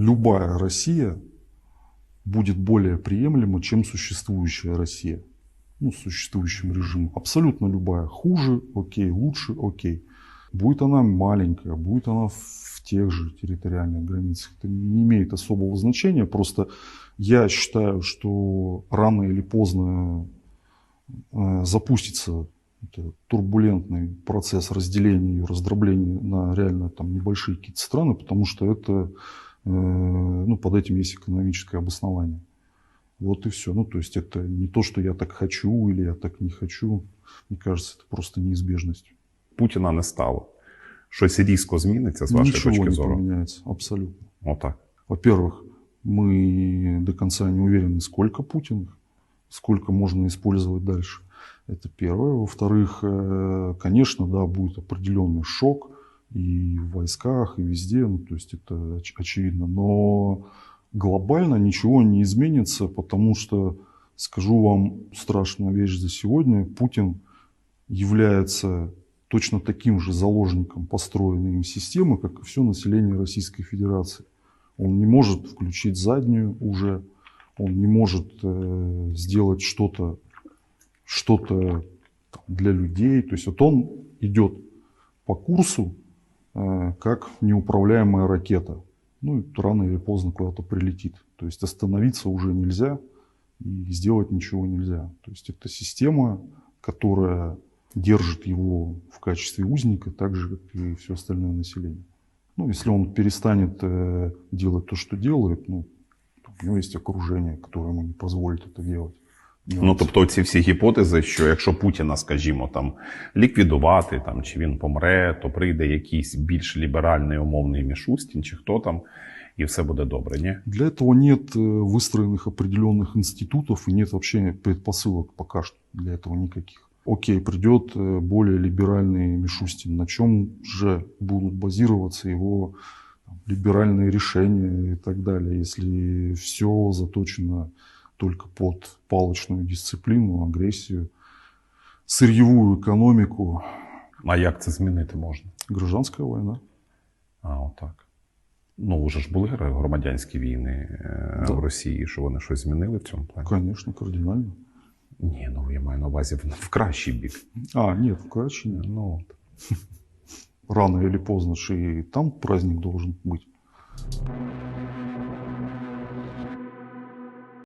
любая Россия будет более приемлема, чем существующая Россия. Ну, с существующим режимом. Абсолютно любая. Хуже, окей, лучше, окей. Будет она маленькая, будет она в тех же территориальных границах. Это не имеет особого значения. Просто я считаю, что рано или поздно э, запустится турбулентный процесс разделения и раздробления на реально там небольшие какие-то страны, потому что это, ну, под этим есть экономическое обоснование. Вот и все. Ну, то есть это не то, что я так хочу или я так не хочу. Мне кажется, это просто неизбежность. Путіна не стало. Щось різко зміниться з вашої Ничего точки не зору? поменяется, абсолютно. Отак. Во-первых, мы до конца не уверены, сколько Путиных, сколько можно использовать дальше. Это первое. Во-вторых, э, конечно, да, будет определенный шок и в войсках, и везде, ну, то есть это оч- очевидно. Но глобально ничего не изменится, потому что, скажу вам страшную вещь за сегодня, Путин является точно таким же заложником построенной им системы, как и все население Российской Федерации. Он не может включить заднюю уже, он не может э, сделать что-то что-то там для людей. То есть вот он идет по курсу, как неуправляемая ракета. Ну и рано или поздно куда-то прилетит. То есть остановиться уже нельзя и сделать ничего нельзя. То есть это система, которая держит его в качестве узника, так же, как и все остальное население. Ну, если он перестанет э, делать то, что делает, ну, у него есть окружение, которое ему не позволит это делать. Ну, тобто, ці всі гіпотези, що якщо Путіна, скажімо, там ліквідувати, там чи він помре, то прийде якийсь більш ліберальний умовний Мішустін, чи хто там, і все буде добре, ні? Для этого нет э, выстроенных определенных институтов и нет вообще предпосылок пока что для этого никаких. Окей, придет э, более либеральный Мишустин. На чем же будут базироваться его там, либеральные решения и так далее, если все заточено только под палочную дисциплину, агрессию, сырьевую экономику, А як це змінити можна? гражданская война. А, отак. Ну, вже ж були громадянські війни е, Да. в Росії, що вони щось змінили в цьому плані? Конечно, кардинально. Ні, ну я маю на увазі в, в кращий бік. А, нет, короче, нет. Ну, от. рано или поздно же и там праздник должен быть.